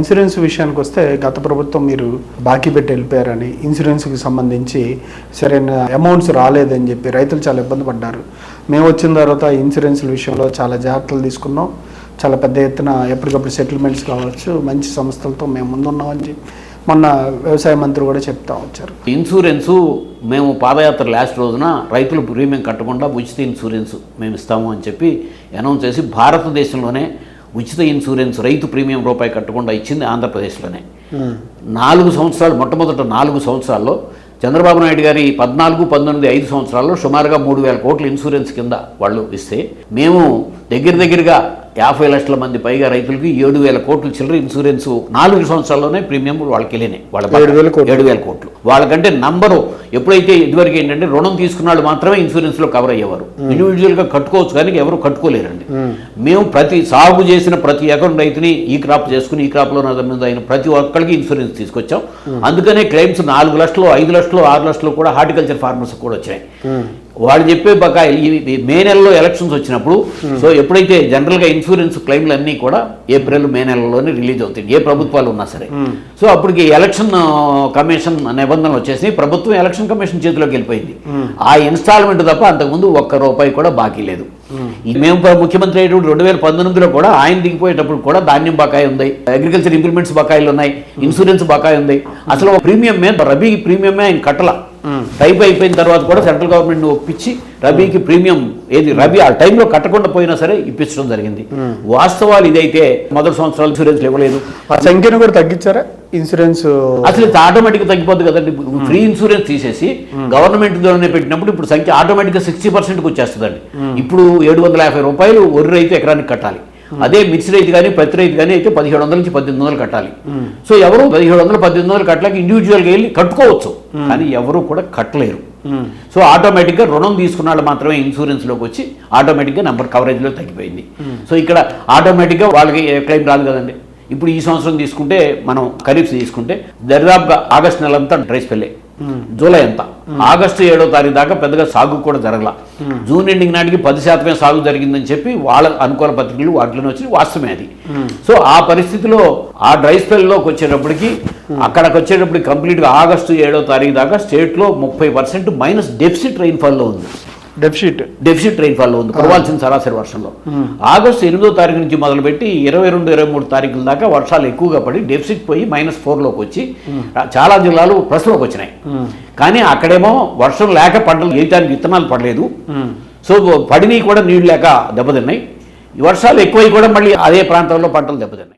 Insurance విషయానికి వస్తే గత ప్రభుత్వం మీరు బాకీ పెట్టి వెళ్ళిపోయారని ఇన్సూరెన్స్కి సంబంధించి సరైన అమౌంట్స్ రాలేదని చెప్పి రైతులు చాలా ఇబ్బంది పడ్డారు. మేము వచ్చిన తర్వాత ఇన్సూరెన్స్ల విషయంలో చాలా జాగ్రత్తలు తీసుకున్నాం. చాలా పెద్ద ఎత్తున ఎప్పటికప్పుడు సెటిల్మెంట్స్ కావచ్చు మంచి సంస్థలతో మేము ముందున్నామని చెప్పి మొన్న వ్యవసాయ మంత్రి కూడా చెప్తా వచ్చారు. ఇన్సూరెన్సు మేము పాదయాత్ర లాస్ట్ రోజున రైతులు ప్రీమియం కట్టకుండా ఉచిత ఇన్సూరెన్స్ మేము ఇస్తాము అని చెప్పి అనౌన్స్ చేసి భారతదేశంలోనే ఉచిత ఇన్సూరెన్స్ రైతు ప్రీమియం రూపాయి కట్టకుండా ఇచ్చింది ఆంధ్రప్రదేశ్లోనే. నాలుగు సంవత్సరాలు మొట్టమొదట నాలుగు సంవత్సరాల్లో చంద్రబాబు నాయుడు గారి పద్నాలుగు పంతొమ్మిది ఐదు సంవత్సరాల్లో సుమారుగా మూడు వేల కోట్ల ఇన్సూరెన్స్ కింద వాళ్ళు ఇస్తే మేము దగ్గర దగ్గరగా యాభై లక్షల మంది పైగా రైతులకి ఏడు వేల కోట్లు చిల్లర ఇన్సూరెన్స్ నాలుగు సంవత్సరాల్లోనే ప్రీమియం వాళ్ళకి వెళ్ళినాయి. వాళ్ళ ఏడు వేల కోట్లు. వాళ్ళకంటే నంబరు ఎప్పుడైతే ఇదివరకు ఏంటంటే రుణం తీసుకున్న వాళ్ళు మాత్రమే ఇన్సూరెన్స్లో కవర్ అయ్యేవారు. ఇండివిజువల్గా కట్టుకోవచ్చు కానీ ఎవరు కట్టుకోలేరండి. మేము. ప్రతి సాగు చేసిన ప్రతి అకౌంట్ రైతుని ఈ క్రాప్ చేసుకుని ఈ క్రాప్లో మీద అయిన ప్రతి ఒక్కరికి ఇన్సూరెన్స్ తీసుకొచ్చాం. అందుకనే క్లెయిమ్స్ నాలుగు లక్షలు ఐదు లక్షలు ఆరు లక్షలు కూడా హార్టికల్చర్ ఫార్మర్స్ కూడా వచ్చాయి. వాళ్ళు చెప్పే బకాయిలు ఈ మే నెలలో ఎలక్షన్స్ వచ్చినప్పుడు సో ఎప్పుడైతే జనరల్గా ఇన్సూరెన్స్ క్లెయిమ్లు అన్నీ కూడా ఏప్రిల్ మే నెలలోనే రిలీజ్ అవుతాయి ఏ ప్రభుత్వాలు ఉన్నా సరే. సో అప్పటికి ఎలక్షన్ కమిషన్ నిబంధనలు వచ్చేసి ప్రభుత్వం ఎలక్షన్ కమిషన్ చేతిలోకి వెళ్ళిపోయింది. ఆ ఇన్స్టాల్మెంట్ తప్ప అంతకుముందు ఒక్క రూపాయి కూడా బాకీ లేదు. ఈ మేము ముఖ్యమంత్రి అయ్యేటప్పుడు రెండు వేల పంతొమ్మిదిలో కూడా ఆయన దిగిపోయేటప్పుడు కూడా ధాన్యం బకాయి ఉంది అగ్రికల్చర్ ఇంప్లిమెంట్స్ బకాయిలు ఉన్నాయి ఇన్సూరెన్స్ బకాయి ఉంది. అసలు ప్రీమియం మీద రబీ ప్రీమియమే ఆయన కట్టల. టైప్ అయిపోయిన తర్వాత కూడా సెంట్రల్ గవర్నమెంట్ ఒప్పించి రబీకి ప్రీమియం ఏది రబీ ఆ టైంలో కట్టకుండా పోయినా సరే ఇప్పించడం జరిగింది. వాస్తవాలు ఇదైతే మొదటి సంవత్సరాలు ఇన్సూరెన్స్ ఇవ్వలేదు. ఆ సంఖ్యను కూడా తగ్గించారా? ఇన్సూరెన్స్ అసలు ఆటోమేటిక్ తగ్గిపోద్ది కదండి. ఫ్రీ ఇన్సూరెన్స్ తీసేసి గవర్నమెంట్ ద్వారానే పెట్టినప్పుడు ఇప్పుడు సంఖ్య ఆటోమేటిక్గా సిక్స్టీ పర్సెంట్కి వచ్చేస్తుందండి. ఇప్పుడు ఏడు వందల యాభై రూపాయలు వరి రైతు ఎకరానికి కట్టాలి. అదే మిర్చి రైతు కానీ పత్తి రైతు కానీ అయితే పదిహేడు వందల నుంచి పద్దెనిమిది వందలు కట్టాలి. సో ఎవరు పదిహేడు వందలు పద్దెనిమిది వందలు కట్టలేక ఇండివిజువల్గా వెళ్ళి కట్టుకోవచ్చు. కానీ ఎవరు కూడా కట్టలేరు. సో ఆటోమేటిక్గా రుణం తీసుకున్న వాళ్ళు మాత్రమే ఇన్సూరెన్స్లోకి వచ్చి ఆటోమేటిక్గా నెంబర్ కవరేజ్లో తగ్గిపోయింది. సో ఇక్కడ ఆటోమేటిక్గా వాళ్ళకి క్లెయిమ్ రాదు కదండి. ఇప్పుడు ఈ సంవత్సరం తీసుకుంటే మనం ఖరీఫ్ తీసుకుంటే దరిదాపుగా ఆగస్ట్ నెలంతా డ్రైస్ పెళ్ళే. జూలై అంతా. ఆగస్టు ఏడో తారీఖు దాకా పెద్దగా సాగు కూడా జరగల. జూన్ ఎండింగ్ నాటికి పది శాతమే సాగు జరిగిందని చెప్పి వాళ్ళ అనుకూల పత్రికలు వాటిలోనే వచ్చి వాస్తవమే అది. సో ఆ పరిస్థితిలో ఆ డ్రై స్పెల్లోకి వచ్చేటప్పటికి అక్కడికి వచ్చేటప్పటికి కంప్లీట్గా ఆగస్టు ఏడో తారీఖు దాకా స్టేట్లో ముప్పై పర్సెంట్ మైనస్ డెఫిసిట్ రైన్ఫాల్లో ఉంది. డెఫిషిట్. డెఫిసిట్ రైన్ఫాల్ ఉంది. కురవాల్సిన సరాసరి వర్షంలో. ఆగస్టు ఎనిమిదో తారీఖు నుంచి మొదలుపెట్టి ఇరవై రెండు ఇరవై మూడు తారీఖుల దాకా వర్షాలు ఎక్కువగా పడి డెఫిసిట్ పోయి మైనస్ ఫోర్లోకి వచ్చి చాలా జిల్లాలు ప్లస్లోకి వచ్చినాయి. కానీ అక్కడేమో వర్షం లేక పంటలు వేయటానికి విత్తనాలు పడలేదు. సో పడినవి కూడా నీళ్ళు లేక దెబ్బతిన్నాయి. వర్షాలు ఎక్కువై కూడా మళ్ళీ అదే ప్రాంతంలో పంటలు దెబ్బతిన్నాయి.